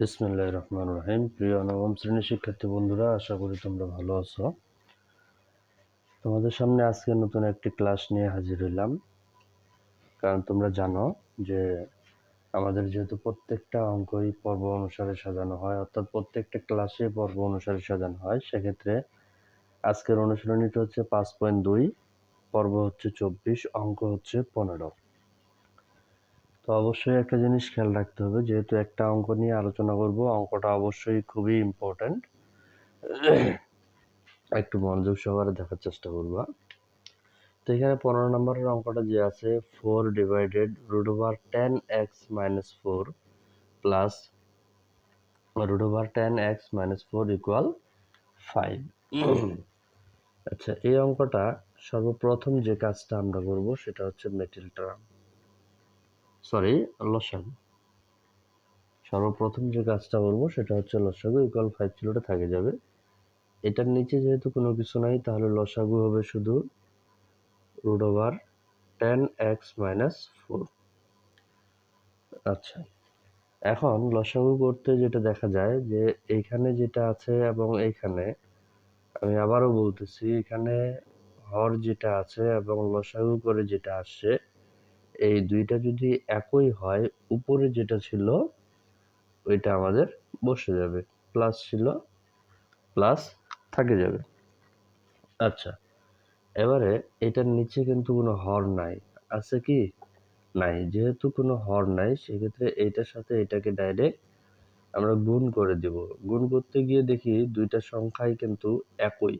বিসমুল্লাহ রহমান রহিম। প্রিয় নবম শ্রেণির শিক্ষার্থী বন্ধুরা, আশা করি তোমরা ভালো আছো। তোমাদের সামনে আজকে নতুন একটি ক্লাস নিয়ে হাজির হইলাম। কারণ তোমরা জানো যে আমাদের যেহেতু প্রত্যেকটা অঙ্কই পর্ব অনুসারে সাজানো হয়, অর্থাৎ প্রত্যেকটা ক্লাসে পর্ব অনুসারে সাজানো হয়, সেক্ষেত্রে আজকের অনুশীলনীটা হচ্ছে পাঁচ পয়েন্ট দুই, পর্ব হচ্ছে চব্বিশ, অঙ্ক হচ্ছে পনেরো। তো অবশ্যই একটা জিনিস খেয়াল রাখতে হবে। যেহেতু একটা অঙ্ক নিয়ে আলোচনা করব, অঙ্কটা অবশ্যই খুবই ইম্পর্ট্যান্ট একটু মনোযোগ সহকারে দেখার চেষ্টা করবা। তো এখানে পনেরো নম্বরের অঙ্কটা যে আছে four divided root over ten x minus four plus root over ten x minus four equal five আচ্ছা এই অঙ্কটা সর্বপ্রথম যে কাজটা আমরা করব, সেটা হচ্ছে মেটেল টার্ম সরি লসাগু সর্বপ্রথম যে কাজটা করব সেটা হচ্ছে লসাগু ইকুয়াল ফাইভ কিলোটা থাকে যাবে। এটার নিচে যেহেতু কোনো কিছু নাই, তাহলে লসাগু হবে শুধু root over ten x minus four আচ্ছা এখন লসাগু করতে যেটা দেখা যায় যে এইখানে যেটা আছে এবং এইখানে আমি আবারও বলতেছি, এখানে হর যেটা আছে এবং লসাগু করে যেটা আসছে এই দুইটা যদি একই হয়, উপরে যেটা ছিল, ওইটা আমাদের বসে যাবে। প্লাস ছিল প্লাস থাকে যাবে। আচ্ছা এবারে এটার নিচে কিন্তু কোনো হর নাই। আছে কি? নাই। যেহেতু কোনো হর নাই, সেক্ষেত্রে এইটার সাথে এটাকে ডাইরেক্ট আমরা গুণ করে দিব। গুণ করতে গিয়ে দেখি দুইটা সংখ্যাই কিন্তু একই।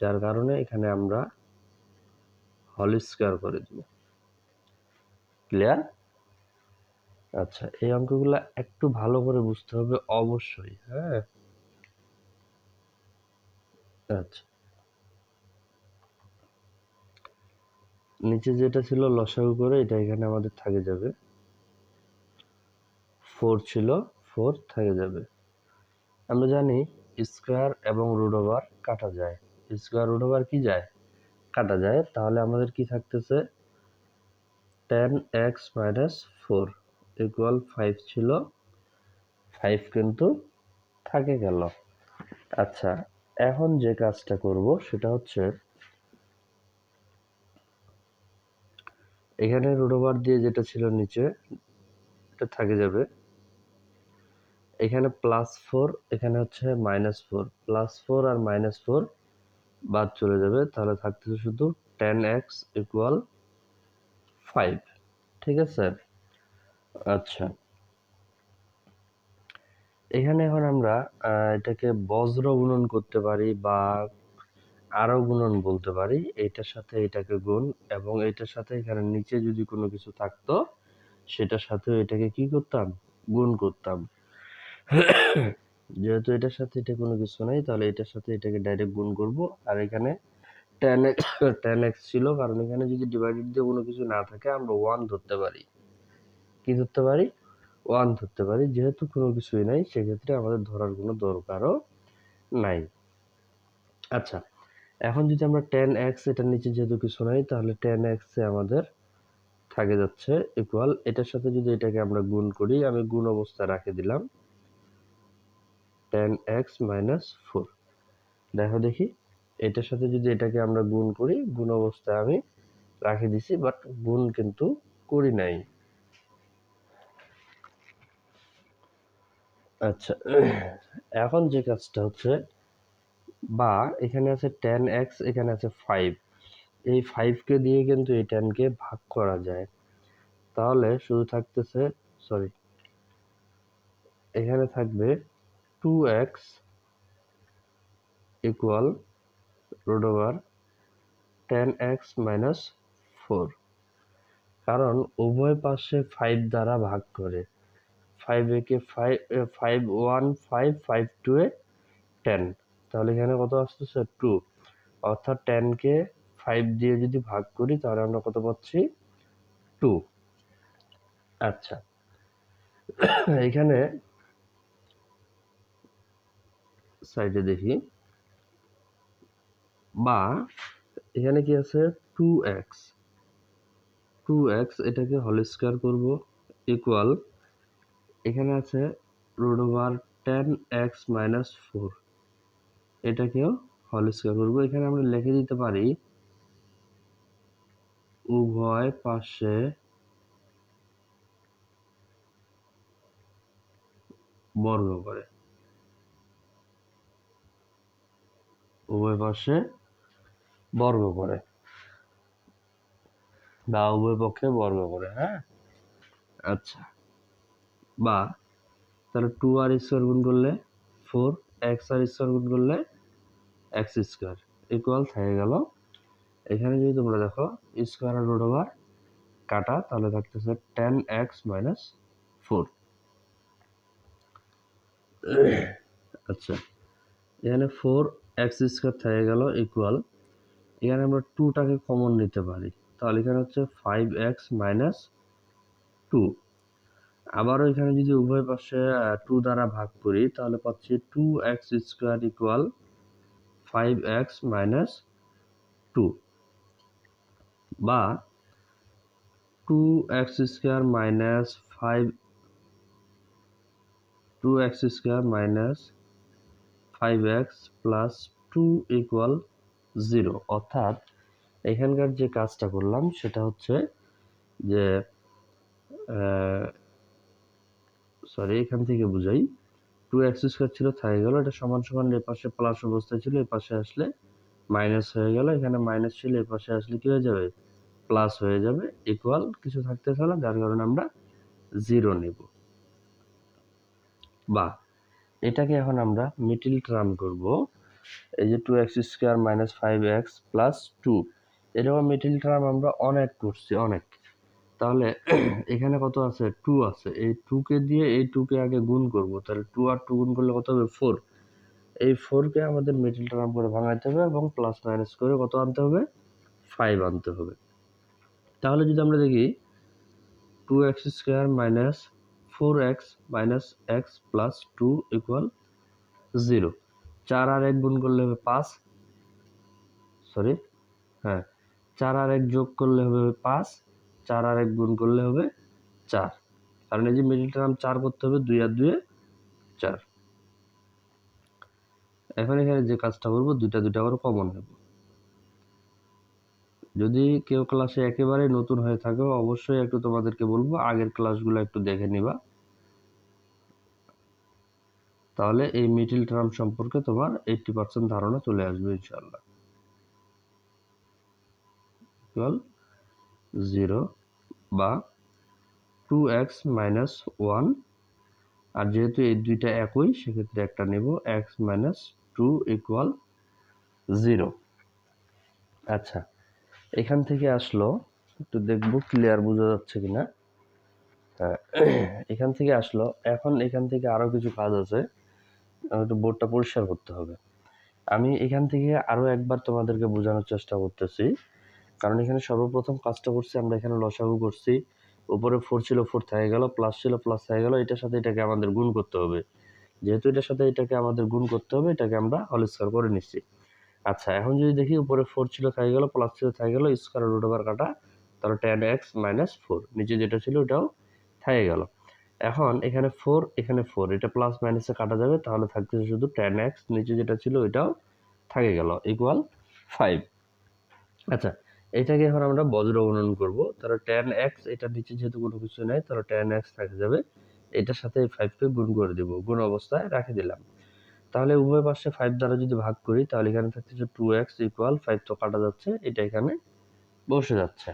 যার কারণে এখানে আমরা হল স্কোয়ার করে দিব। ক্লিয়ার আচ্ছা এই অঙ্কগুলো একটু ভালো করে বুঝতে হবে অবশ্যই হ্যাঁ? আচ্ছা। নিচে যেটা ছিল লসাগু করে এটা এখানে আমাদের থাকে যাবে। ফোর ছিল ফোর থাকে যাবে। আমরা জানি স্কোয়ার এবং রুট ওভার কাটা যায়। স্কোয়ার রুট ওভার কি যায়? কাটা যায়। তাহলে আমাদের কি থাকতেছে? Ten x minus four equal five ছিল ফাইভ কিন্তু থাকে গেল। আচ্ছা এখন যে কাজটা করব সেটা হচ্ছে এখানে রুডোবার দিয়ে যেটা ছিল নিচে, এটা থাকে যাবে। এখানে প্লাস ফোর এখানে হচ্ছে মাইনাস ফোর প্লাস ফোর আর মাইনাস ফোর বাদ চলে যাবে, তাহলে থাকতেছে শুধু টেন এক্স ইকুয়াল ফাইভ ঠিক আছে? আচ্ছা। এখানে এখন আমরা এটাকে বজ্র গুণন করতে পারি বা আরও গুণন বলতে পারি। এটার সাথে এটাকে গুণ এবং এটার সাথে এখানে নিচে যদি কোনো কিছু থাকতো, সেটার সাথে এটাকে কি করতাম? গুণ করতাম। যেহেতু এটার সাথে এটা কোনো কিছু নাই, তাহলে এটার সাথে এটাকে ডাইরেক্ট গুণ করব। আর এখানে টেন এক্স টেন এক্স ছিল। কারণ এখানে যদি ডিভাইডেড দিয়ে কোনো কিছু না থাকে, আমরা ওয়ান ধরতে পারি। কি ধরতে পারি? ওয়ান ধরতে পারি। যেহেতু কোনো কিছুই নাই, সেক্ষেত্রে আমাদের ধরার কোনো দরকারও নাই। আচ্ছা এখন যদি আমরা টেন এক্স এটার নিচে যেহেতু কিছু নাই, তাহলে টেন এক্সে আমাদের থাকে যাচ্ছে ইকুয়াল এটার সাথে যদি এটাকে আমরা গুণ করি, আমি গুণ অবস্থায় রাখে দিলাম। টেন এক্স মাইনাস ফোর দেখো দেখি। এটার সাথে যদি এটাকে আমরা গুণ করি, গুণ অবস্থায় আমি রাখে দিছি বাট গুণ কিন্তু করি নাই। আচ্ছা এখন যে কাজটা হচ্ছে, বা এখানে আছে টেন এক্স এখানে আছে ফাইভ এই ফাইভকে দিয়ে কিন্তু এই টেনকে ভাগ করা যায়। তাহলে শুধু থাকতেছে সরি এখানে থাকবে two x equal root over ten x minus four কারণ উভয় পাশে ফাইভ দ্বারা ভাগ করে। ফাইভ একে five five one five five two এ টেন তাহলে এখানে কত আসতেছে? টু অর্থাৎ টেনকে ফাইভ দিয়ে যদি ভাগ করি, তাহলে আমরা কত পাচ্ছি? টু আচ্ছা। এখানে সাইডে দেখি। বা এখানে কি আছে? টু এক্স টু এক্স এটাকে হল স্কোয়ার করব ইকুয়াল এখানে আছে root over ten x minus four এটাকেও হল স্কোয়ার করব। এখানে আমরা লিখে দিতে পারি উভয় পাশে বর্গ করে। উভয় পাশে বর্গ করে। বা উভয় পক্ষে বর্গ করে হ্যাঁ? আচ্ছা। বা, তাহলে টু আর স্কোয়ার গুণ করলে ফোর এক্স আর স্কোয়ার গুণ করলে এক্স স্কোয়ার ইকুয়াল থেকে গেল। এখানে যদি তোমরা দেখো স্কোয়ার আর রুট ওভার কাটা, তাহলে থাকতেছে টেন এক্স মাইনাস ফোর আচ্ছা। এখানে ফোর এক্স স্কোয়ার থেকে গেল ইকুয়াল এখানে আমরা টুটাকে কমন নিতে পারি। তাহলে এখানে হচ্ছে ফাইভ এক্স মাইনাস টু আবারও এখানে যদি উভয় পাশে টু দ্বারা ভাগ করি, তাহলে পাচ্ছি two x square equal five x minus two বা two x square minus five two x square minus five x plus two equal zero. অর্থাৎ এখানকার যে কাজটা করলাম সেটা হচ্ছে যে সরি এখান থেকে বুঝাই। টু এক্স স্কোয়ার ছিল থাকে গেল। এটা সমান সমান এ পাশে প্লাস অবস্থায় ছিল, এ পাশে আসলে মাইনাস হয়ে গেল। এখানে মাইনাস ছিল, এ পাশে আসলে কি হয়ে যাবে? প্লাস হয়ে যাবে ইকুয়াল কিছু থাকতেছে না, যার কারণে আমরা জিরো নেব। বা এটাকে এখন আমরা মিডিল টার্ম করব। এই যে two x square minus five x plus two এরকম মিডিল টার্ম আমরা অনেক করছি, অনেক। তাহলে এখানে কত আছে? টু আছে। এই টুকে দিয়ে এই টুকে আগে গুণ করব। তাহলে টু আর টু গুণ করলে কত হবে? ফোর এই ফোরকে আমাদের মিডিল টার্ম করে ভাঙাইতে হবে এবং প্লাস মাইনাস করে কত আনতে হবে? ফাইভ আনতে হবে। তাহলে যদি আমরা দেখি two x square minus four x minus x plus two equal zero চার আর এক গুণ করলে হবে পাঁচ। সরি হ্যাঁ চার আর এক যোগ করলে হবে পাঁচ, চার আর এক গুণ করলে হবে চার। কারণ এই যে মিডিল টার্ম চার করতে হবে, দুই আর দুয়ে চার। এখন এখানে যে কাজটা করব, দুইটা দুইটা করে কমন নেব। যদি কেউ ক্লাসে একেবারে নতুন হয়ে থাকে, অবশ্যই একটু তোমাদেরকে বলব, আগের ক্লাসগুলো একটু দেখে নিবা। তাহলে এই মিডিল টার্ম সম্পর্কে তোমার এইটটি পার্সেন্ট ধারণা চলে আসবে ইনশাল্লাহ জিরো বা টু এক্স মাইনাস ওয়ান আর যেহেতু এই দুইটা একই, সেক্ষেত্রে একটা নেব x minus two equal zero আচ্ছা এখান থেকে আসলো, একটু দেখব ক্লিয়ার বোঝা যাচ্ছে কিনা। হ্যাঁ এখান থেকে আসলো, এখন এখান থেকে আরও কিছু কাজ আছে। একটু বোর্ডটা পরিষ্কার করতে হবে। আমি এখান থেকে আরও একবার তোমাদেরকে বোঝানোর চেষ্টা করতেছি। কারণ এখানে সর্বপ্রথম কাজটা করছি, আমরা এখানে লসাগু করছি। উপরে ফোর ছিল ফোর থেকে গেল প্লাস ছিল প্লাস থেকে গেল, এটার সাথে এটাকে আমাদের গুণ করতে হবে। যেহেতু এটার সাথে এটাকে আমাদের গুণ করতে হবে, এটাকে আমরা হল স্কোয়ার করে নিচ্ছি। আচ্ছা এখন যদি দেখি উপরে ফোর ছিল, থেকে গেল প্লাস ছিল, থেকে গেল স্কোয়ার রুট ওভার কাটা, তাহলে টেন এক্স মাইনাস ফোর নিচে যেটা ছিল, ওটাও থেকে গেল। এখন এখানে ফোর এখানে ফোর এটা প্লাস মাইনাসে কাটা যাবে, তাহলে থাকতেছে শুধু টেন এক্স নিচে যেটা ছিল ওইটাও থাকে গেল ইকুয়াল ফাইভ আচ্ছা এটাকে এখন আমরা বজ্র গুণন করব, তাহলে টেন এক্স এটা নিচে যেহেতু কোনো কিছু নেই, তাহলে টেন এক্স থাকে যাবে, এটার সাথে এই ফাইভকে গুণ করে দেবো, গুণ অবস্থায় রাখে দিলাম। তাহলে উভয় পাশে ফাইভ দ্বারা যদি ভাগ করি, তাহলে এখানে থাকতেছে টু এক্স ইকুয়াল ফাইভ তো কাটা যাচ্ছে, এটা এখানে বসে যাচ্ছে।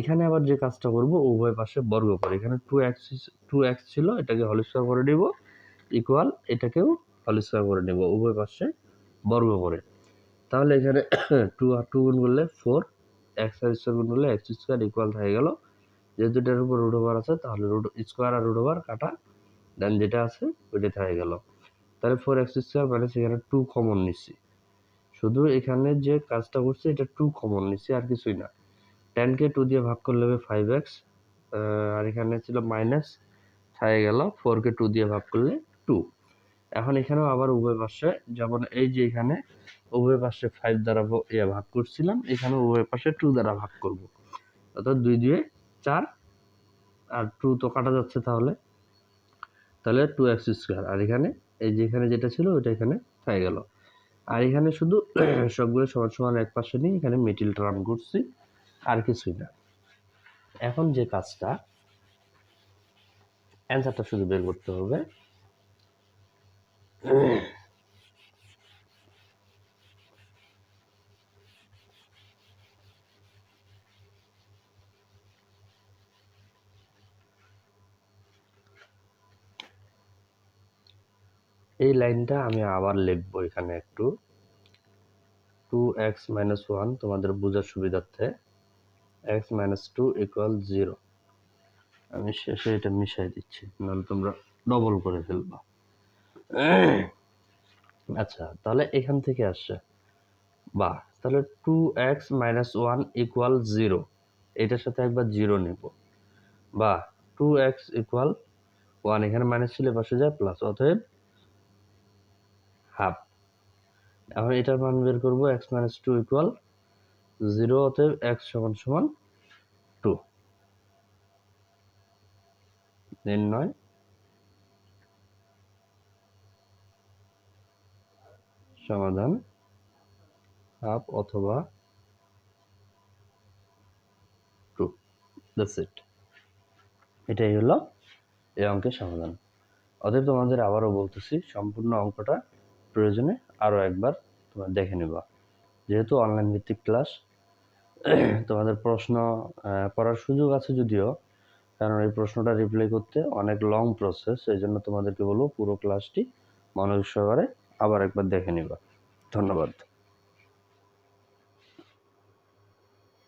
এখানে আবার যে কাজটা করব, উভয় পাশে বর্গ করে এখানে টু এক্স টু এক্স ছিল, এটাকে হল স্কোয়ার করে নিব ইকুয়াল এটাকেও হল স্কোয়ার করে নেব, উভয় পাশে বর্গ করে তাহলে এখানে টু আর টু গুণ করলে ফোর এক্স আর স্কোয়ার গুণ করলে এক্স স্কোয়ার ইকুয়াল হয়ে গেল। যেহেতু এটার উপর রুট ওভার আছে, তাহলে রুট স্কোয়ার আর রুট ওভার কাটা দেন যেটা আছে ওইটা হয়ে গেল। তাহলে ফোর এক্স স্কোয়ার মাইনাস সেখানে টু কমন নিচ্ছি। শুধু এখানে যে কাজটা করছে, এটা টু কমন নিচ্ছি, আর কিছুই না। টেনকে টু দিয়ে ভাগ করলে হবে ফাইভ এক্স আর এখানে ছিল মাইনাস হয়ে গেল ফোরকে টু দিয়ে ভাগ করলে টু এখন এখানেও আবার উভয় পাশে, যেমন এই যে এখানে, উভয় পাশে ফাইভ দ্বারা ইয়ে ভাগ করছিলাম এখানে উভয় পাশে টু দ্বারা ভাগ করব। অর্থাৎ দুই দুয়ে চার, আর টু তো কাটা যাচ্ছে তাহলে। তাহলে টু এক্স স্কোয়ার আর এখানে এই যেখানে যেটা ছিল ওটা এখানে হয়ে গেল। আর এখানে শুধু সবগুলো সমান সমান এক পাশে নিয়ে এখানে মিডিল টার্ম করছি। আর কিছুই না। এখন যে কাজটা অ্যান্সারটা শুধু বের করতে হবে। এই লাইনটা আমি আবার লিখব এখানে একটু। টু এক্স মাইনাস ওয়ান তোমাদের বোঝার সুবিধার্থে। X minus two equal zero আমি শেষে এটা মিশাই দিচ্ছি, নাহলে তোমরা ডবল করে ফেলবা। আচ্ছা তাহলে এখান থেকে আসছে। বা, তাহলে two x minus one equal zero এটার সাথে একবার জিরো নিব। বা টু এক্স ইকুয়াল ওয়ান এখানে মাইনাস ছিল পাশে যায় প্লাস অতএব হাফ এখন এটার মান বের করব x minus two equal zero অতএব এক্স সমান সমান টু নির্ণয় সমাধান হাফ অথবা টু দ্যাটস ইট এটাই হলো এই অঙ্কের সমাধান। অতএব তোমাদের আবারও বলতেছি, সম্পূর্ণ অঙ্কটা প্রয়োজনে আরও একবার তোমরা দেখে নেবা। যেহেতু অনলাইন ভিত্তিক ক্লাস তোমাদের প্রশ্ন পড়ার করার সুযোগ আছে যদিও, কারণ এই প্রশ্নটা রিপ্লাই করতে অনেক লং প্রসেস এই জন্য তোমাদেরকে বলব পুরো ক্লাসটি মনোযোগ সহকারে আবার একবার দেখে নিবা। ধন্যবাদ।